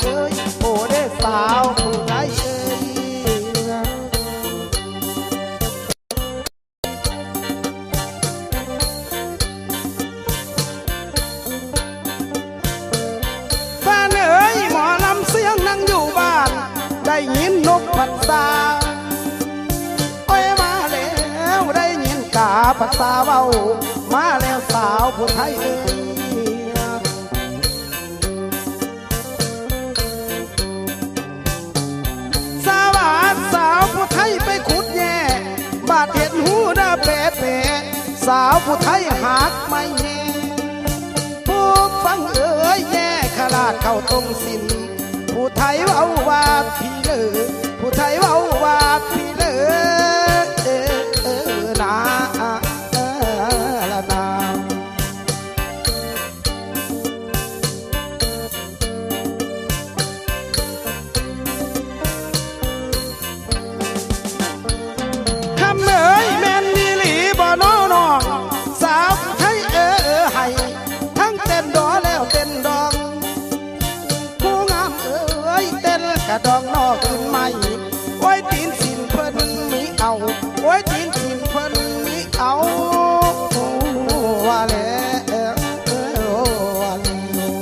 เอ้ยโอ้เด้สาวผู้ไทยเอ้ยแฟนเอ๋ยหมอลำเสียงนั่งอยู่บ้าน ได้ยินนกพัดสาโอ้ยมาแล้วได้ยินกาพัดสาเบามาแล้วสาวผู้ไทยเอ๋ย ดเห็นหูดาแปะแปะสาวผู้ไทยหากไม่แน่ผู้ฟังเอ๋ยแย่ขลาดเข้าตรงสินผู้ไทยเว้าว่าพี่เลอผู้ไทยเว้าว่าพี่ นกระดองนอกขึ้นใหม่โอ้ตีนสินเพิ่นมีเอาโอ้ตีนสินเพิ่นมีเอาว่าแล้วว่าแล้ว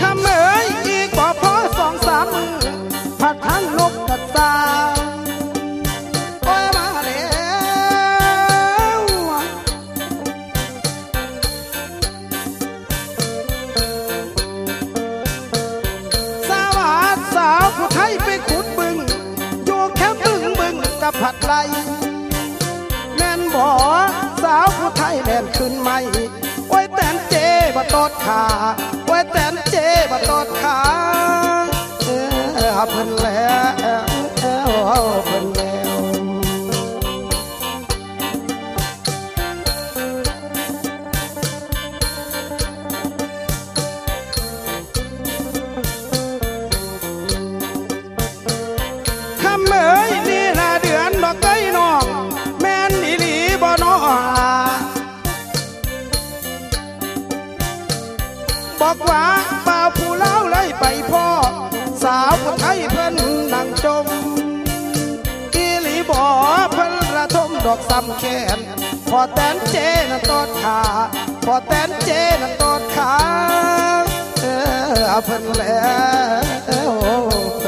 คำเอ๋ยอีกบ่พอสองสามมือ ผัดไรแม่นบ่สาวผู้ไทยแล่นขึ้นไม่ไว้แตนเจบตอดขาไว้แตนเจบตอดขาเออเพิ่นแล้วเออเพิ่นแล้ว บอกว่าป่าผู้เล่าเลยไปพ่อ สาวภูไทยเพิ่นนั่งจมอีหลีบ่เพิ่นระทมดอกซ้ำแขนพอแตนเจนะตอดขาพอแตนเจนะตอดขาเออเพิ่นแล้วเพิ่นแล้ว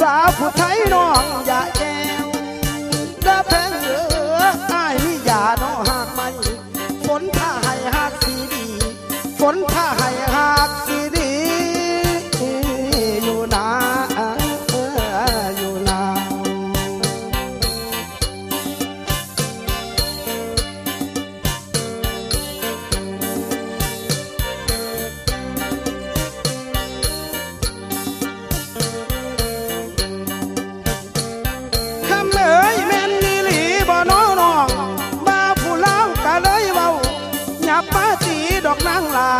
สาวผู้ไทยน้องอย่าแอวและแพงเอออ้ อกนางลา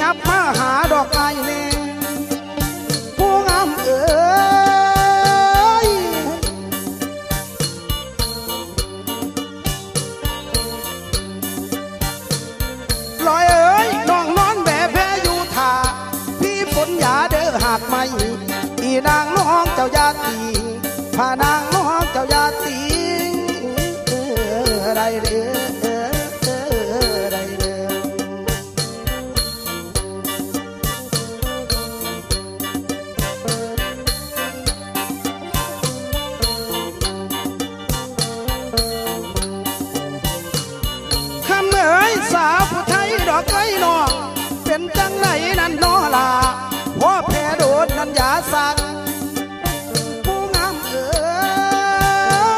ยับมาหาดอกไม้แน่ผู้งามเอ๋ยลอยเอ๋ยน้องนอนแบแพ้อยู่ท่าพี่ฝนยาเด้อหากไม่อีนางน้องเจ้ายาตีพานางน้องเจ้ายาตีเออได้เด้อ็นจังไหนนั่นนอลาพ่อแพ้โดนนั่นยาสั่งผู้งามเอ๋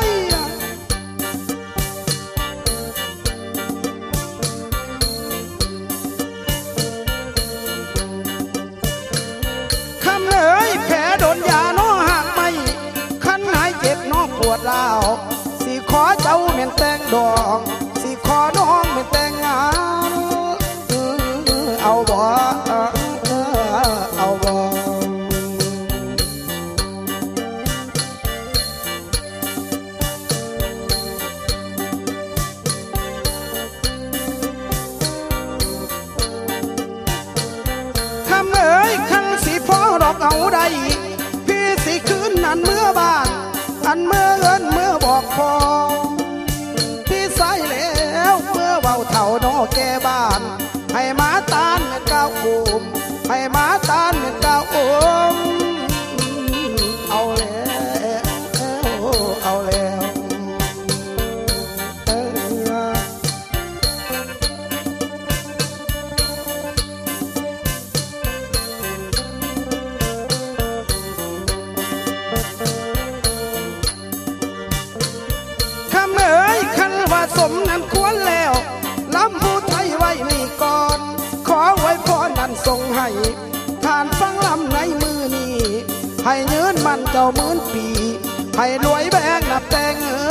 ยคำเลยแพ้โดนยาน้อหักไม่คันหายเจ็บน้อปวดร้าวสิขอเจ้าเมียนแตงดอง ไม่มา งให้ทานฟังลำในมือนี้ ให้ยืนมันเจ้าหมื่นปี ให้รวยแบงนับแต่งเอ